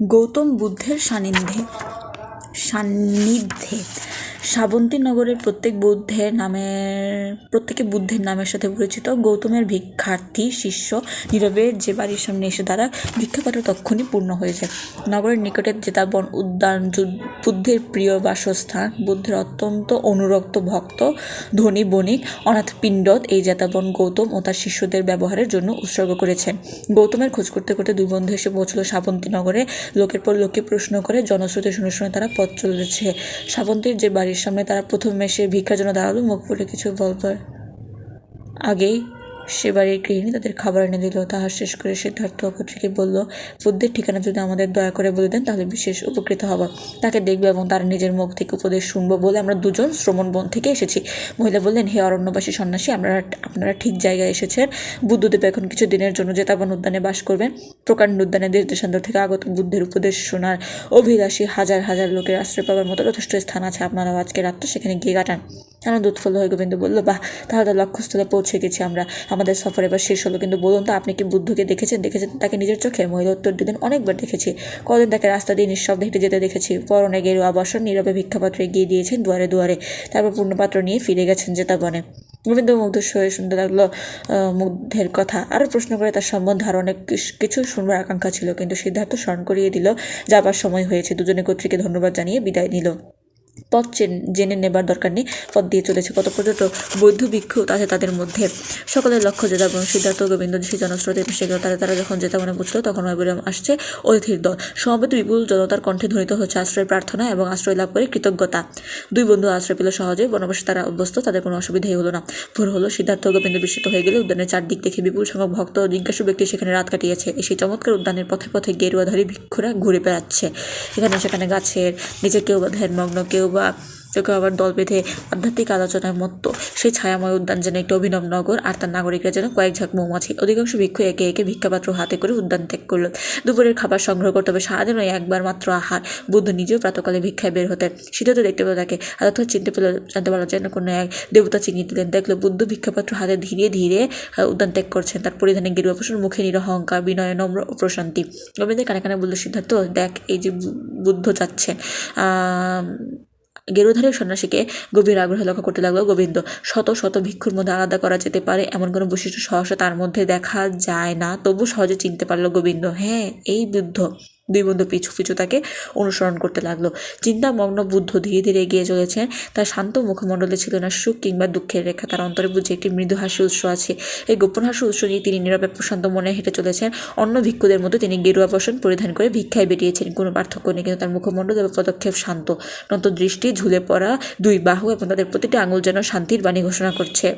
গৌতম বুদ্ধের সান্নিধ্যে সান্নিধ্যে। শ্রাবন্তী নগরের প্রত্যেক বুদ্ধের নামের, প্রত্যেকে বুদ্ধের নামের সাথে পরিচিত গৌতমের ভিক্ষার্থী, শিষ্য নীরবে যে বাড়ির সামনে এসে দাঁড়া ভিক্ষাপাত্র তক্ষণই পূর্ণ হয়ে যায়। নগরের নিকটে জেতাবন উদ্যান বুদ্ধের প্রিয় বাসস্থান, বুদ্ধের অত্যন্ত অনুরক্ত ভক্ত, ধনী, বণিক, অনাথ পিণ্ডত এই জেতাবন গৌতম ও তার শিষ্যদের ব্যবহারের জন্য উৎসর্গ করেছেন। গৌতমের খোঁজ করতে করতে দুই বন্ধু এসে পৌঁছলো শ্রাবন্তী নগরে। লোকের পর লোকে প্রশ্ন করে জনশ্রুতি শুনে শুনে তারা পথ চলেছে। শ্রাবন্তীর যে বাড়ির সামনে তারা প্রথম এসে ভিক্ষার জন্য দাঁড়াল মুখ বলে কিছু বলবার আগেই সে বাড়ির গৃহিণী তাদের খাবার এনে দিল। তাহার শেষ করে সিদ্ধার্থ অপত্রিকে বলল, বুদ্ধের ঠিকানা যদি আমাদের দয়া করে বলে দেন, তাহলে বিশেষ উপকৃত হব। তাকে দেখবে এবং তার নিজের মুখ থেকে উপদেশ শুনব বলে আমরা দুজন শ্রমণ বন থেকে এসেছি। মহিলা বললেন, হে অরণ্যবাসী সন্ন্যাসী, আমরা আপনারা ঠিক জায়গায় এসেছেন। বুদ্ধদেব এখন কিছু দিনের জন্য জেতাবন উদ্যানে বাস করবেন। প্রকাণ্ড উদ্যানে দেশ দেশান্তর থেকে আগত বুদ্ধের উপদেশ শোনার অভিলাষী হাজার হাজার লোকের আশ্রয় পাওয়ার মতো যথেষ্ট স্থান আছে। আপনারাও আজকে রাতটা সেখানে গিয়ে কাটান। আনন্দ উৎফুল্ল হয়ে গোবিন্দ বলল, বাহ তাহলে লক্ষ্যস্থলে পৌঁছে গেছি আমরা। আমাদের সফর এবার শেষ হলো। কিন্তু বলুন তো, আপনি কি বুদ্ধকে দেখেছেন? দেখেছেন তাকে নিজের চোখে? মহিলা উত্তর দিলেন অনেকবার দেখেছি। কদিন তাকে রাস্তা দিয়ে নিঃশব্দে হেঁটে যেতে দেখেছি। পরনে গেরুয়া বসন, নীরবে ভিক্ষাপাত্র গিয়ে দিয়েছেন দুয়ারে দুয়ারে। তারপর পূর্ণপাত্র নিয়ে ফিরে গেছেন জেতাবনে। গোবিন্দ মুগ্ধ হয়ে শুনতে লাগল মুগ্ধের কথা। আরও প্রশ্ন করে তার সম্বন্ধে আরও অনেক কিছু শুনবার আকাঙ্ক্ষা ছিল। কিন্তু সিদ্ধার্থ স্মরণ করিয়ে দিল, যাবার সময় হয়েছে। দুজনে কর্তৃকে ধন্যবাদ জানিয়ে বিদায় নিল। পথ চেন- জেনে নেবার দরকার নেই। পথ দিয়ে চলেছে কত পর্যটক বৌদ্ধ ভিক্ষু আছে তাদের মধ্যে। সকলের লক্ষ্য জেতাবন সিদ্ধার্থ গোবিন্দ সেই জনস্রোতে মিশে গেল তারা তারা যখন জেতাবনে বুঝলো, তখন অবিরাম আসছে অতিথির দল। সমবেত বিপুল জনতার কণ্ঠে ধ্বনিত হচ্ছে আশ্রয় প্রার্থনা এবং আশ্রয় লাভ করে কৃতজ্ঞতা। দুই বন্ধু আশ্রয় পেল সহজে, বনবাসে তারা অভ্যস্ত, তাদের কোনো অসুবিধাই হলো না। ভোর হলো, সিদ্ধার্থ গোবিন্দ বিস্মিত হয়ে গেলে উদ্যানের চারদিক দেখে বিপুল সংখ্যক ভক্ত জিজ্ঞাসু ব্যক্তি সেখানে রাত কাটিয়েছে। এই সেই চমৎকার উদ্যানের পথে পথে গেরুয়াধারী ভিক্ষুরা ঘুরে বেড়াচ্ছে। এখানে সেখানে গাছের নিচে কেউ ধ্যানমগ্ন, কেউ বা কেউ আবার দল বেঁধে আধ্যাত্মিক আলোচনায় মত্ত। সেই ছায়াময় উদ্যান যেন একটি অভিনব নগর আর তার নাগরিকরা যেন কয়েক ঝাঁক মৌমাছি। অধিকাংশ ভিক্ষু একে একে ভিক্ষাপাত্র হাতে করে উদ্যান ত্যাগ করল। দুপুরের খাবার সংগ্রহ করতে হবে সারাদিন ওই একবার মাত্র আহার। বুদ্ধ নিজেও প্রাতকালে ভিক্ষায় বের হতেন। সিদ্ধান্ত দেখতে পেল তাকে। অর্থাৎ চিনতে পেল, জানতে পারল যেন কোনো এক দেবতা চিনিয়ে দিলেন। দেখল বুদ্ধ ভিক্ষাপাত্র হাতে ধীরে ধীরে উদ্যান ত্যাগ করছেন। তার পরিধানে গেরুয়া পোষণ মুখে নিরহংকার বিনয় নম্র ও প্রশান্তি। গোবিন্দের কানে কানে বলল সিদ্ধার্থ, দেখ, এই যে বুদ্ধ যাচ্ছেন। গেরুধারী সন্ন্যাসীকে গভীর আগ্রহ লক্ষ্য করতে লাগল গোবিন্দ। শত শত ভিক্ষুর মধ্যে আলাদা করা যেতে পারে, এমন কোনো বৈশিষ্ট্য সহসা তার মধ্যে দেখা যায় না। তবু সহজে চিনতে পারল গোবিন্দ হ্যাঁ এই বুদ্ধ। দুই বন্ধু পিছু পিছু তাকে অনুসরণ করতে লাগল। চিন্তামগ্ন বুদ্ধ ধীরে ধীরে এগিয়ে চলেছেন তার শান্ত মুখমণ্ডলে ছিল না সুখ কিংবা দুঃখের রেখা। তার অন্তরে বুঝে একটি মৃদু হাসি উৎস আছে। এই গোপন হাসি উৎস নিয়ে তিনি নীরবে প্রশান্ত মনে হেঁটে চলেছেন। অন্য ভিক্ষুদের মতো তিনি গেরুয়া বসন পরিধান করে ভিক্ষায় বেরিয়েছেন। কোনো পার্থক্য নেই, কিন্তু তার মুখমণ্ডল এবং পদক্ষেপ শান্ত। নত দৃষ্টি ঝুলে পড়া দুই বাহু এবং তাদের প্রতিটি আঙুল যেন শান্তির বাণী ঘোষণা করছে।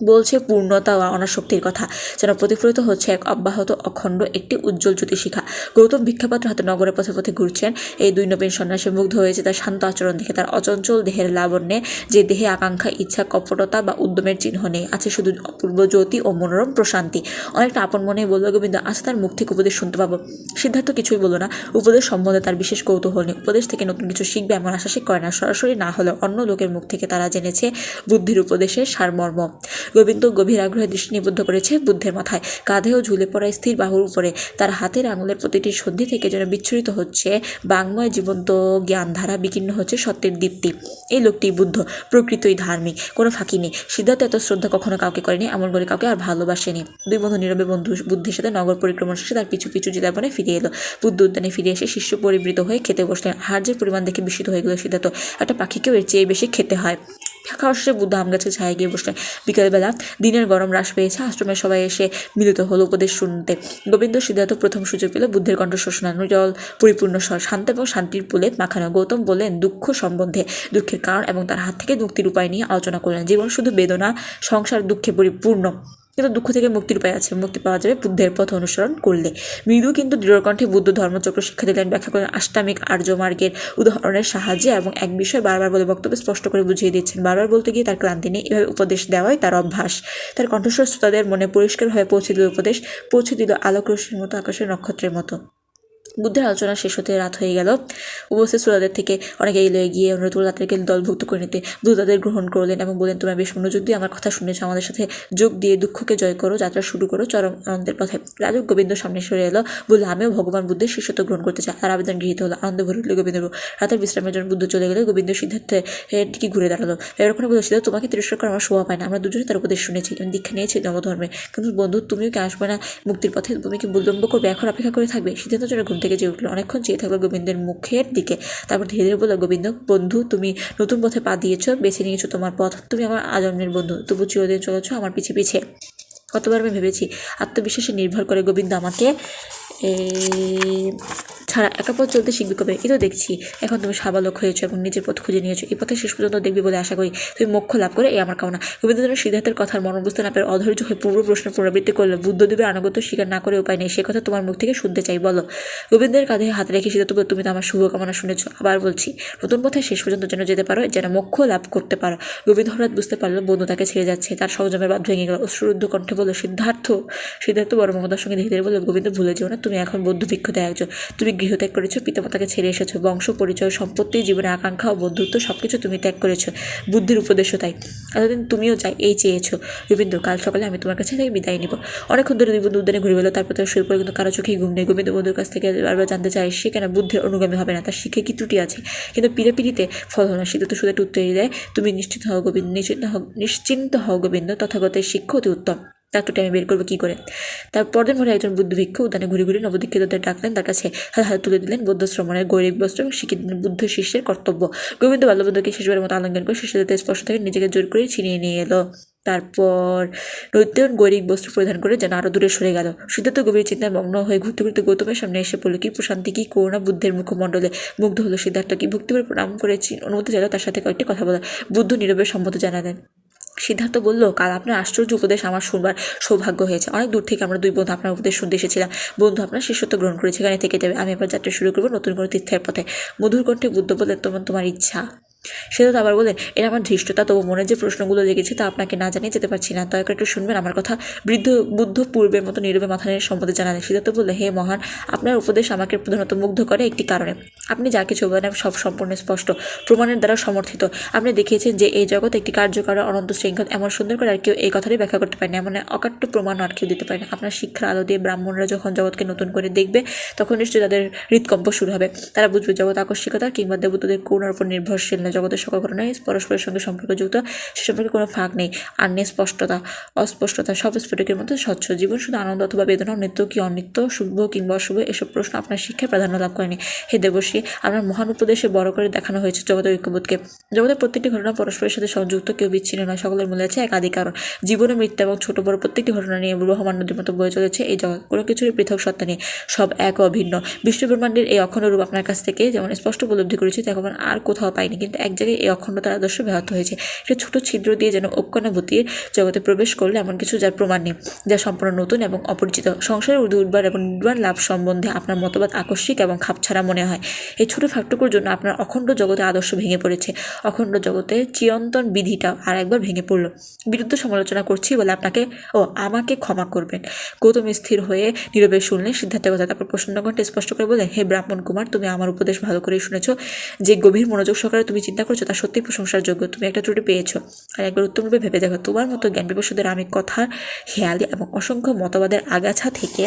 বলছে পূর্ণতা ও অনাসক্তির কথা, যেন প্রতিফলিত হচ্ছে এক অব্যাহত অখণ্ড একটি উজ্জ্বল জ্যোতিশিখা গৌতম ভিক্ষাপাত্র হাতে নগরে পথে পথে ঘুরছেন। এই দুই নবীন সন্ন্যাসী মুগ্ধ হয়েছে তার শান্ত আচরণ দেখে, তার অচঞ্চল দেহের লাবণ্যে যে দেহে আকাঙ্ক্ষা, ইচ্ছা, কপটতা বা উদ্যমের চিহ্ন নেই, আছে শুধু অপূর্ব জ্যোতি ও মনোরম প্রশান্তি। অনেকটা আপন মনে বলল, গোবিন্দ আজ তার মুখ থেকে উপদেশ শুনতে পাবো। সিদ্ধার্থ কিছুই বলল না। উপদেশ সম্বন্ধে তার বিশেষ কৌতূহল নেই। উপদেশ থেকে নতুন কিছু শিখবে এমন আশা সে করে না। সরাসরি না হলেও অন্য লোকের মুখ থেকে তারা জেনেছে বুদ্ধির উপদেশের সারমর্ম। গোবিন্দ গভীর আগ্রহে দৃষ্টি নিবদ্ধ করেছে বুদ্ধের মাথায়। কাঁধেও ঝুলে পড়া স্থির বাহুর উপরে তার হাতের আঙুলের প্রতিটি সন্ধি থেকে যেন বিচ্ছুরিত হচ্ছে। বাংময় জীবন্ত জ্ঞানধারা বিকীর্ণ হচ্ছে সত্যের দীপ্তি। এই লোকটি বুদ্ধ, প্রকৃতই ধার্মিক, কোনো ফাঁকি নেই। সিদ্ধার্থ এত শ্রদ্ধা কখনো কাউকে করেনি, এমন করে কাউকে আর ভালোবাসেনি। দুই বন্ধু নীরবে বন্ধু, বুদ্ধির সাথে নগর পরিক্রমণ শেষে তার পিছু পিছু জেতাবনে ফিরে এলো। বুদ্ধ উদ্যানে ফিরে এসে শিষ্য পরিবৃত হয়ে খেতে বসলেন। হার্যের পরিমাণ দেখে বিস্মিত হয়ে গেল সিদ্ধার্থ, একটা পাখিকেও এর চেয়ে বেশি খেতে হয়। খাওয়া অবশেষে বুদ্ধ আম গাছের ছায়া গিয়ে বসলেন বিকেলবেলা দিনের গরম হ্রাস পেয়েছে। আশ্রমের সবাই এসে মিলিত হলো উপদেশ শুনতে। গোবিন্দ সিদ্ধার্থ প্রথম সুযোগ পেল বুদ্ধের কণ্ঠ শোষণানু জল, পরিপূর্ণ স্বর, শান্ত এবং শান্তির পুলে মাখানো। গৌতম বললেন, দুঃখ সম্বন্ধে দুঃখের কারণ এবং তার হাত থেকে মুক্তির উপায় নিয়ে আলোচনা করলেন। জীবন শুধু বেদনা, সংসার দুঃখে পরিপূর্ণ। কিন্তু দুঃখ থেকে মুক্তির উপায় আছে। মুক্তি পাওয়া যাবে বুদ্ধের পথ অনুসরণ করলে। মৃদু কিন্তু দৃঢ়কণ্ঠে বুদ্ধ ধর্মচক্র শিক্ষা দিলেন। ব্যাখ্যা করেন আষ্টামিক আর্য মার্গের উদাহরণের সাহায্যে এবং এক বিষয় বারবার বলে বক্তব্য স্পষ্ট করে বুঝিয়ে দিচ্ছেন। বারবার বলতে গিয়ে তার ক্লান্তি নেই। এভাবে উপদেশ দেওয়াই তার অভ্যাস। তার কণ্ঠস্বর শ্রোতাদের মনে পরিষ্কারভাবে পৌঁছে দিল উপদেশ। পৌঁছে দিল আলোক রশ্মির মতো আকাশের নক্ষত্রের মতো। বুদ্ধের আলোচনা শেষ হতে রাত হয়ে গেল। উপস্থিত শ্রোতাদের থেকে অনেকে এলো গিয়ে অনুরোধ করল তাদেরকে দলভুক্ত করে নিতে। বুদ্ধ তাদের গ্রহণ করলেন এবং বললেন, তোমরা বেশ মনোযোগ দিয়ে আমার কথা শুনেছো। আমাদের সাথে যোগ দিয়ে দুঃখকে জয় করো। যাত্রা শুরু করো। চরম আনন্দের পথে। রাজক গোবিন্দ সামনে সরে এলো বলল আমিও ভগবান বুদ্ধের শিষ্যত্ব গ্রহণ করতে চাই। তার আবেদন গৃহীত হলো। আনন্দ ভরে উঠল গোবিন্দ রাতের বিশ্রামের জন্য বুদ্ধ চলে গেলে গোবিন্দ সিদ্ধার্থের দিকে ঘুরে দাঁড়াল। এরকম বলে সিদ্ধার্থ তোমাকে তিরস্কার করা আমার শোভা পায় না। আমরা দুজনে তার উপদেশ শুনেছি। এবং দীক্ষা নিয়েছি ধর্মে কিন্তু বন্ধু, তুমিও কি আসবে না? মুক্তির পথে তুমি কি বিলম্ব করবে? এখন অপেক্ষা করে থাকবে? সিদ্ধান্ত জন্য ঘুম থেকে যে উঠল, অনেকক্ষণ চেয়ে থাকল গোবিন্দের মুখের দিকে। তারপর ধীরে ধীরে বলল, গোবিন্দ, বন্ধু, তুমি নতুন পথে পা দিয়েছ, বেছে নিয়েছো তোমার পথ। তুমি আমার আজন্মের বন্ধু, তবু চিরদিন চলেছ আমার পিছিয়ে পিছিয়ে কতবার আমি ভেবেছি। আত্মবিশ্বাসে নির্ভর করে গোবিন্দ আমাকে ছাড়া একা পথ চলতে শিখবি কবে? এই তো দেখছি। এখন তুমি সাবালক হয়েছো এবং নিজের পথ খুঁজে নিয়েছো। এই পথে শেষ পর্যন্ত দেখবি বলে আশা করি তুমি মোক্ষ লাভ করে এই আমার কামনা। গোবিন্দ সিদ্ধার্থের কথার মর্ম বুঝতে না পেরে অধৈর্য হয়ে পূর্ব প্রশ্ন পুনরাবৃত্তি করল। বুদ্ধদেবের আনুগত্য স্বীকার না করে উপায় নেই। সে কথা তোমার মুখ থেকে শুনতে চাই বলো। গোবিন্দের কাঁধে হাত রেখে সিদ্ধার্থ বলল, তুমি তো আমার শুভকামনা শুনেছো। আবার বলছি নতুন পথে শেষ পর্যন্ত যেন যেতে পারো যেন মোক্ষ লাভ করতে পারো। হঠাৎ বুঝতে পারল বন্ধু তাকে ছেড়ে যাচ্ছে। তার সংযমের বাদ ভেঙে গেল। অশ্রুদ্ধ কণ্ঠে বলল সিদ্ধার্থ সিদ্ধার্থ বড় মমতার সঙ্গে ধীরে ধীরে বলল গোবিন্দ ভুলে যেও না তুমি এখন বৌদ্ধ ভিক্ষুতে একজন। তুমি গৃহত্যাগ করেছ, পিতামাতাকে ছেড়ে এসেছ, বংশ, পরিচয়, সম্পত্তি জীবনের আকাঙ্ক্ষা ও বন্ধুত্ব সব কিছু তুমি ত্যাগ করেছ। বুদ্ধির উপদেশও তাই এতদিন তুমিও চাই এই চেয়েছো। গোবিন্দ কাল সকালে আমি তোমার কাছে থেকে বিদায় নিব। অনেকক্ষণ ধরে দুই উদ্যানে ঘুরে বেলো তারপর তার শুয়ে পড়ে কিন্তু কারও চোখেই ঘুম নেই। গোবিন্দ বন্ধুর কাছ থেকে বারবার জানতে চায়, সে কেন বুদ্ধির অনুগামী হবে না? তার শিখে কি ত্রুটি আছে? কিন্তু পিড়ে পিড়িতে ফল হলো না। সিদ্ধ তো শুধু একটা উত্তর দেয়, তুমি নিশ্চিত হও গোবিন্দ নিশ্চিন্ত হও নিশ্চিন্ত হও গোবিন্দ তথাগতের শিক্ষা অতি উত্তম। তার তোটা আমি বের করব কী করে? তার পরদিন ভরে একজন বুদ্ধ ভিক্ষু উদ্যানে ঘুরে ঘুরে নবদীক্ষিতদের ডাকলেন, তার কাছে হাত হাত তুলে দিলেন। বৌদ্ধ শ্রমণের গৌরব বস্ত্র এবং দিলেন বুদ্ধ শিষ্যের কর্তব্য। গোবিন্দ বাল্যবন্ধুকে শেষবারের মতো আলিঙ্গন করে শিষ্যদের স্পর্শ থেকে নিজেকে জোর করে ছিনিয়ে নিয়ে এলো। তারপর নৈত্যন গৈরিক বস্ত্র পরিধান করে যেন আরও দূরে সরে গেল। সিদ্ধার্থ গভীর চিন্তায় মগ্ন হয়ে ঘুরতে ঘুরতে গৌতমের সামনে এসে পড়ল, কি প্রশান্তি, কি করুণা বুদ্ধের মুখমণ্ডলে। মুগ্ধ হলো সিদ্ধার্থ। কি ভক্তি করে প্রণাম করেছি। অনুমতি চাইল তার সাথে কয়েকটি কথা বলা বুদ্ধ নীরবে সম্মত জানালেন সিদ্ধার্থ বলল, কাল আপনার আশ্চর্য উপদেশ আমার শুনবার সৌভাগ্য হয়েছে। অনেক দূর থেকে আমরা দুই বন্ধু আপনার উপদেশ শুনতে এসেছিলাম। বন্ধু, আপনার শিষ্যত্ব গ্রহণ করেছে এখানে থেকে যাবে। আমি এবার যাত্রা শুরু করব নতুন কোনো তীর্থের পথে। মধুর কণ্ঠে বুদ্ধ বললেন, তোমার তোমার ইচ্ছা। সিদ্ধার্থ আবার বলেন এটা আমার ধৃষ্টতা, তবু মনে যে প্রশ্নগুলো লেগেছে তা আপনাকে না জানিয়ে যেতে পারছি না। দয়া করে একটু শুনবেন আমার কথা। বৃদ্ধ বুদ্ধ পূর্বের মতো নীরবে মাথা নিয়ে সম্মতি জানালেন। সিদ্ধার্থ বললে, হে মহান, আপনার উপদেশ আমাকে প্রধানত মুগ্ধ করে একটি কারণে। আপনি যা কিছু বলেন সব সম্পূর্ণ স্পষ্ট, প্রমাণের দ্বারা সমর্থিত। আপনি দেখিয়েছেন যে এই জগৎ একটি কার্যকর অনন্ত শৃঙ্খল। এমন সুন্দর করে আর কেউ এই কথাটি ব্যাখ্যা করতে পারে না এমন অকাট্য প্রমাণ আর কেউ দিতে পারে না আপনার শিক্ষার আলো দিয়ে ব্রাহ্মণরা যখন জগৎকে নতুন করে দেখবে, তখন নিশ্চয়ই তাদের হৃদকম্প শুরু হবে। তারা বুঝবে জগৎ আকস্মিকতা কিংবা দেবতাদের করুণার উপর নির্ভরশীল না। জগতের সকল ঘটনায় পরস্পরের সঙ্গে সম্পর্কযুক্ত, সে সম্পর্কে কোনো ফাঁক নেই। আর নেই স্পষ্টতা অস্পষ্টতা, সব স্ফটিকের মধ্যে স্বচ্ছ জীবন, শুধু আনন্দ অথবা বেদনা, নিত্য কি অনিত্য, শুভ কিংবা অশুভ, এসব প্রশ্ন আপনার শিক্ষায় প্রাধান্য লাভ করেনি। হে দেবশ্রী, আপনার মহান উপদেশে বড় করে দেখানো হয়েছে জগতের ঐক্যবোধকে। জগতের প্রত্যেকটি ঘটনা পরস্পরের সাথে সংযুক্ত, কেউ বিচ্ছিন্ন নয়, সকলের মূলে আছে একাধিক কারণ। জীবনে মৃত্যু এবং ছোট বড় প্রত্যেকটি ঘটনা নিয়ে ব্রহ্মাণ্ড নদীর মতো বয়ে চলেছে এই জগৎ। কোনো কিছুরই পৃথক সত্তা নেই, সব এক অভিন্ন। বিশ্ব ব্রহ্মাণ্ডের এই অখণ্ড রূপ আপনার কাছ থেকে যেমন স্পষ্ট উপলব্ধি করেছি, তেমন আর কোথাও পাইনি। কিন্তু এক জায়গায় এই অখণ্ডতার আদর্শ ব্যাহত হয়েছে। একটা ছোট ছিদ্র দিয়ে যেন ঐক্যানুভূতির জগতে প্রবেশ করলে এমন কিছু যার প্রমাণ নেই, যা সম্পূর্ণ নতুন এবং অপরিচিত। সংসারের উদ্বার এবং নির্বাণ লাভ সম্বন্ধে আপনার মতবাদ আকস্মিক এবং খাপছাড়া মনে হয়। এই ছোট ফাঁকটুকুর জন্য আপনার অখণ্ড জগতে আদর্শ ভেঙে পড়েছে। অখণ্ড জগতে চিরন্তন বিধিটা আর একবার ভেঙে পড়ল। বিরুদ্ধ সমালোচনা করছি বলে আপনাকে, ও, আমাকে ক্ষমা করবেন। গৌতম স্থির হয়ে নীরবে শুনলেন সিদ্ধার্থের কথা। তারপর কণ্ঠে স্পষ্ট করে বলে হে ব্রাহ্মণ কুমার, তুমি আমার উপদেশ ভালো করেই শুনেছ। যে গভীর মনোযোগ সহকারে তুমি চিন্তা করছ তা সত্যি প্রশংসার যোগ্য। তুমি একটা ত্রুটি পেয়েছ। আর একবার উত্তমরূপে ভেবে দেখো, তোমার মতো জ্ঞান বিপর্ষদের আমি কথা হেয়ালি এবং অসংখ্য মতবাদের আগাছা থেকে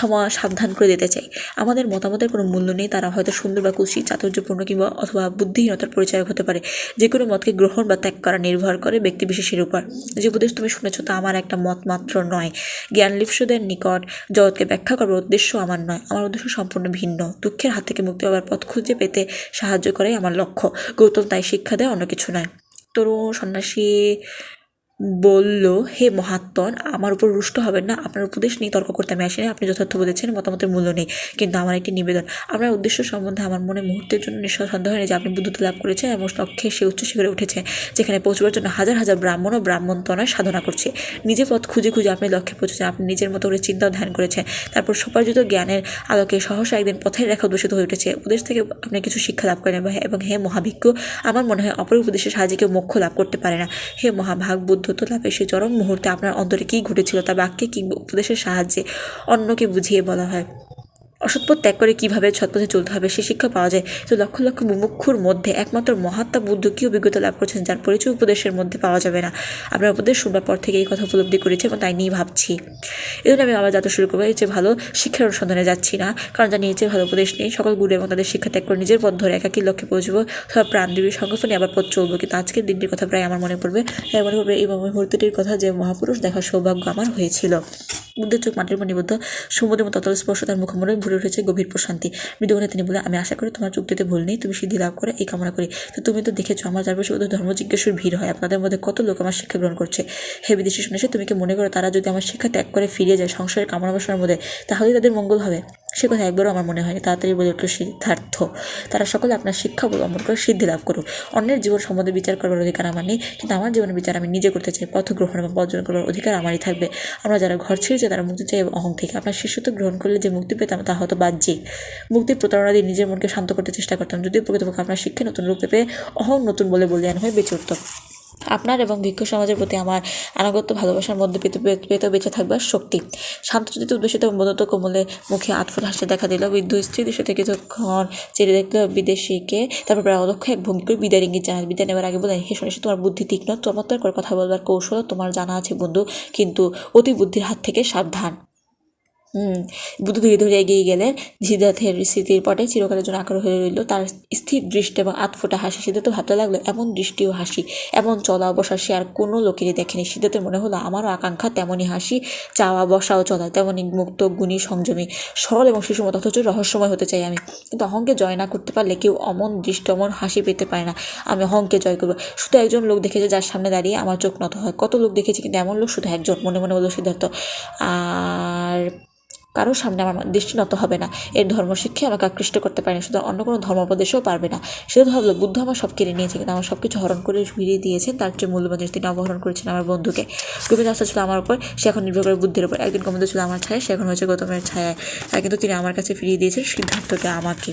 সময় সাবধান করে দিতে চাই। আমাদের মতামতের কোনো মূল্য নেই, তারা হয়তো সুন্দর বা কুৎসিত, চাতুর্যপূর্ণ কিংবা অথবা বুদ্ধিহীনতার পরিচয়ক হতে পারে। যে কোনো মতকে গ্রহণ বা ত্যাগ করা নির্ভর করে ব্যক্তি বিশেষের উপর। যে উপদেশ তুমি শুনেছো তা আমার একটা মত মাত্র নয়। জ্ঞান লিপ্সদের নিকট জগৎকে ব্যাখ্যা করার উদ্দেশ্য আমার নয়। আমার উদ্দেশ্য সম্পূর্ণ ভিন্ন। দুঃখের হাত থেকে মুক্তি পাওয়ার পথ খুঁজে পেতে সাহায্য করাই আমার লক্ষ্য। গৌতম তাই শিক্ষা দেয় অন্য কিছু নয়। তরুণ সন্ন্যাসী বলল, হে মহাত্মন, আমার উপর রুষ্ট হবেন না। আপনার উপদেশ নিয়ে তর্ক করতে আমি আসিনি। আপনি যথার্থ বলেছেন, মতামতের মূল্য নেই। কিন্তু আমার একটি নিবেদন। আপনার উদ্দেশ্য সম্বন্ধে আমার মনে মুহূর্তের জন্য নিঃশ্বাস সন্দেহ যে আপনি বুদ্ধত্ব লাভ করেছেন এবং লক্ষ্যে সে উচ্চ শিখরে উঠেছে, যেখানে পৌঁছবার জন্য হাজার হাজার ব্রাহ্মণ ও ব্রাহ্মণতনায় সাধনা করছে। নিজে পথ খুঁজে খুঁজে আপনি লক্ষ্যে পৌঁছেছেন। আপনি নিজের মতো করে চিন্তা ধ্যান করেছেন। তারপর সপার্জিত জ্ঞানের আলোকে সহসা একদিন পথের রেখা উদ্দেশিত হয়ে উঠেছে। উপদেশ থেকে আপনি কিছু শিক্ষা লাভ করেন এবং হে মহাভিজ্ঞ আমার মনে হয় অপর উপদেশের সাহায্যে কেউ মোক্ষ লাভ করতে পারে না। হে মহাভাগ, বুদ্ধ বন্ধুত্ব লাভের সেই চরম মুহূর্তে আপনার অন্তরে কী ঘটেছিল তা বাক্যে কিংবা উপদেশের সাহায্যে অন্যকে বুঝিয়ে বলা হয়। অসৎপথ ত্যাগ করে কীভাবে সৎপথে চলতে হবে সে শিক্ষা পাওয়া যায়। তো লক্ষ লক্ষ মুমুক্ষুর মধ্যে একমাত্র মহাত্মা বুদ্ধ কী অভিজ্ঞতা লাভ করেছেন যার পরিচয় উপদেশের মধ্যে পাওয়া যাবে না? আপনার উপদেশ শুনবার পর থেকে এই কথা উপলব্ধি করেছি এবং তাই নিয়ে ভাবছি। এই জন্য আমি আবার যাত্রা শুরু করব। এই যে ভালো শিক্ষার অনুসন্ধানে যাচ্ছি না, কারণ জানি এই যে ভালো উপদেশ নেই, সকল গুরু এবং তাদের শিক্ষা ত্যাগ করে নিজের পথ ধরে একাকী লক্ষ্যে পৌঁছবো সব প্রাণদেবীর সংগঠনে আবার পথ চলবো। কিন্তু আজকের দিনটির কথা প্রায় আমার মনে পড়বে। তাই মনে পড়বে এই মুহূর্তটির কথা যে মহাপুরুষ দেখার সৌভাগ্য আমার হয়েছিল। বুদ্ধের চোখ মাটির উপর নিবদ্ধ। সমুদ্রের মতো স্পর্শ তার মুখমণ্ডলে ভরে উঠেছে গভীর প্রশান্তি। মৃদুগণে তিনি বলে আমি আশা করি তোমার চুক্তিতে ভুল নেই, তুমি সিদ্ধি লাভ করে এই কামনা করি। তো তুমি তো দেখেছ, আমার চারপাশে কত ধর্ম জিজ্ঞাসুর ভিড় হয়। আপনাদের মধ্যে কত লোক আমার শিক্ষা গ্রহণ করছে? হে বিদেশি শুনেছে তুমি কি মনে করো তারা যদি আমার শিক্ষা ত্যাগ করে ফিরে যায় সংসারের কামনা বাসনার মধ্যে, তাহলেই তাদের মঙ্গল হবে? সে কথা একবারও আমার মনে হয়নি। তাড়াতাড়ি বলে উঠল, সিদ্ধার্থ, তারা সকলে আপনার শিক্ষা অবলম্বন করে সিদ্ধি লাভ করুক। অন্যের জীবন সম্বন্ধে বিচার করবার অধিকার আমার নেই, কিন্তু আমার জীবনের বিচার আমি নিজে করতে চাই। পথ গ্রহণ এবং বর্জন করবার অধিকার আমারই থাকবে। আমরা যারা ঘর ছেড়েছে তারা মুক্তি চাই এবং অহং থেকে। আপনার শিষ্যত্ব গ্রহণ করলে যে মুক্তি পেতাম, তা হয়তো বাহ্যিক মুক্তির প্রতারণা দিয়ে নিজের মনকে শান্ত করতে চেষ্টা করতাম, যদিও প্রকৃতপক্ষে আপনার শিক্ষা নতুন রূপ পেয়ে অহং নতুন বলে বলিয়ান হয়ে বেঁচে উঠত আপনার এবং ভিক্ষু সমাজের প্রতি আমার আনুগত্য, ভালোবাসার মধ্যে পেতে পেতে বেঁচে থাকবার শক্তি। শান্তচিত উদ্দেশিত বদত্ত কোমলে মুখে আটফুট হাসতে দেখা দিল। বৃদ্ধ স্ত্রী দৃশ্য থেকে কিছুক্ষণ চেড়ে দেখল, বিদেশিকে তারপর প্রায় অদক্ষ এক ভঙ্গি করে বিদায় ইঙ্গিত জানাল। বিদায় নেবার আগে বলেন হে শুনেছি তোমার বুদ্ধি তীক্ষ্ণ, চমৎকার করে কথা বলবার কৌশল তোমার জানা আছে বন্ধু, কিন্তু অতি বুদ্ধির হাত থেকে সাবধান। বুদ্ধ ধীরে ধীরে এগিয়ে গেলেন। সিদ্ধার্থের স্মৃতির পটে চিরকালের জন্য আকার হয়ে রইল। তার স্থির দৃষ্টি এবং আতফোটা হাসি। সিদ্ধার্থ ভাবতে লাগল, এমন দৃষ্টি ও হাসি, এমন চলা বসা সে আর কোনো লোকেরই দেখেনি। সিদ্ধার্থের মনে হলো, আমারও আকাঙ্ক্ষা তেমনই হাসি, চাওয়া বসা ও চলা, তেমনই মুক্ত, গুণী, সংযমী, সরল এবং শিশুমত অথচ রহস্যময় হতে চাই আমি। কিন্তু অহংকে জয় না করতে পারলে কেউ অমন দৃষ্টি, অমন হাসি পেতে পারে না। আমি অহংকে জয় করব। শুধু একজন লোক দেখেছে যার সামনে দাঁড়িয়ে আমার চোখ নত হয়। কত লোক দেখেছি কিন্তু এমন লোক শুধু একজন, মনে মনে বলল সিদ্ধার্থ। আর কারোর সামনে আমার দৃষ্টি নত হবে না। এর ধর্ম ধর্মশিক্ষা আমাকে আকৃষ্ট করতে পারে না অন্য কোনো ধর্মপ্রদেশেও পারবে না। সে তো ভাবলো, বুদ্ধ আমার সব কেড়ে নিয়েছে কিন্তু আমার সব কিছু হরণ করে ফিরিয়ে দিয়েছেন তার যে মূল্যবান জিনিস তিনি অপহরণ করেছেন আমার বন্ধুকে। গোবিন্দ ছিল আমার উপর, সে এখন নির্ভর করে বুদ্ধের উপর। একদিন গোবিন্দ ছিল আমার ছায়া সে এখন হয়েছে গৌতমের ছায়া কিন্তু তিনি আমার কাছে ফিরিয়ে দিয়েছেন সিদ্ধান্তটা আমাকে।